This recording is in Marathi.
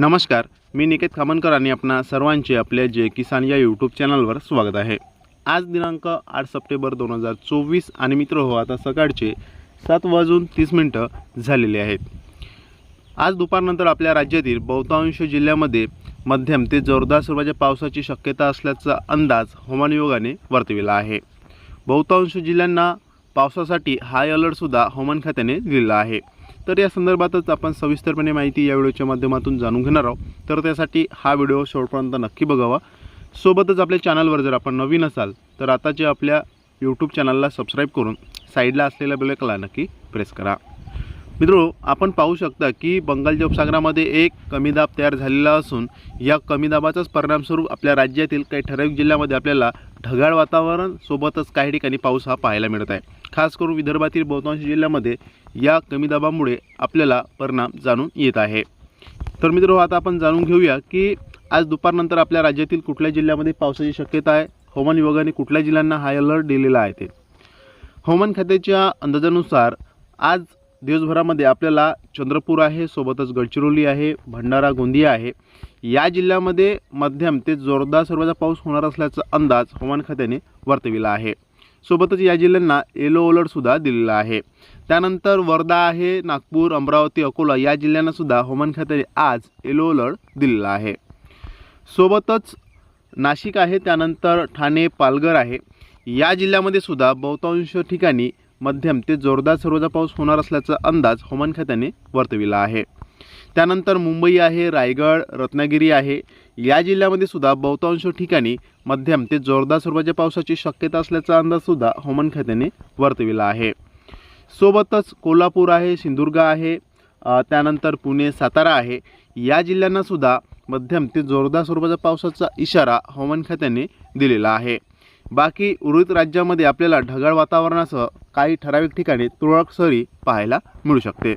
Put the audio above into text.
नमस्कार मी निकेत खामनकर आणि आपणा सर्वांचे आपल्या जे किसान या यूट्यूब चॅनलवर स्वागत आहे. आज दिनांक आठ सप्टेंबर दोन हजार चोवीस आणि मित्र हो आता सकाळचे सात वाजून तीस मिनटं झालेले आहेत. आज दुपारनंतर आपल्या राज्यातील बहुतांश जिल्ह्यामध्ये मध्यम ते जोरदार स्वरूपाच्या पावसाची शक्यता असल्याचा अंदाज हवामान विभागाने वर्तविला आहे. बहुतांश जिल्ह्यांना पावसासाठी हाय अलर्टसुद्धा हवामान खात्याने दिलेला आहे. तर या संदर्भातच आपण सविस्तरपणे माहिती या व्हिडिओच्या माध्यमातून जाणून घेणार आहोत. तर त्यासाठी हा व्हिडिओ शेवटपर्यंत नक्की बघावा. सोबतच आपल्या चॅनलवर जर आपण नवीन असाल तर आताचे आपल्या यूट्यूब चॅनलला सबस्क्राईब करून साईडला असलेल्या बेलकला नक्की प्रेस करा. मित्रो आपण पाहू शकता की बंगालच्या उपसागरामध्ये एक कमी दाब तयार झालेला असून या कमी दाबाचाच परिणामस्वरूप आपल्या राज्यातील काही ठराविक जिल्ह्यामध्ये आपल्याला ढगाळ वातावरण सोबतच काही ठिकाणी पाऊस हा पाहायला मिळत आहे. खास करून विदर्भातील बहुतांश जिल्ह्यामध्ये या कमी दाबामुळे आपल्याला परिणाम जाणून येत आहे. तर मित्र आता आपण जाणून घेऊया की आज दुपारनंतर आपल्या राज्यातील कुठल्या जिल्ह्यामध्ये पावसाची शक्यता आहे? हवामान विभागाने कुठल्या जिल्ह्यांना हाय अलर्ट दिलेला आहे ते? हवामान खात्याच्या अंदाजानुसार आज दिवसभरामध्ये आपल्याला चंद्रपूर आहे सोबतच गडचिरोली आहे भंडारा गोंदिया आहे. या जिल्ह्यामध्ये मध्यम ते जोरदार सर्वांचा पाऊस होणार असल्याचा अंदाज हवामान खात्याने वर्तविला आहे. सोबतच या जिल्ह्यांना येलो अलर्टसुद्धा दिलेला आहे. त्यानंतर वर्धा आहे नागपूर अमरावती अकोला या जिल्ह्यांनासुद्धा हवामान खात्याने आज येलो अलर्ट दिलेला आहे. सोबतच नाशिक आहे त्यानंतर ठाणे पालघर आहे. या जिल्ह्यामध्ये सुद्धा बहुतांश ठिकाणी मध्यम ते जोरदार सर्वजा पाऊस होणार असल्याचा अंदाज हवामान खात्याने वर्तविला आहे. त्यानंतर मुंबई आहे रायगड रत्नागिरी आहे. या जिल्ह्यामध्ये सुद्धा बहुतांश ठिकाणी मध्यम ते जोरदार स्वरूपाच्या पावसाची शक्यता असल्याचा अंदाजसुद्धा हवामान खात्याने वर्तविला आहे. सोबतच कोल्हापूर आहे सिंधुदुर्ग आहे त्यानंतर पुणे सातारा आहे. या जिल्ह्यांनासुद्धा मध्यम ते जोरदार स्वरूपाच्या पावसाचा इशारा हवामान खात्याने दिलेला आहे. बाकी उर्वरित राज्यामध्ये आपल्याला ढगाळ वातावरणासह काही ठराविक ठिकाणी तुरळक सरी पाहायला मिळू शकते.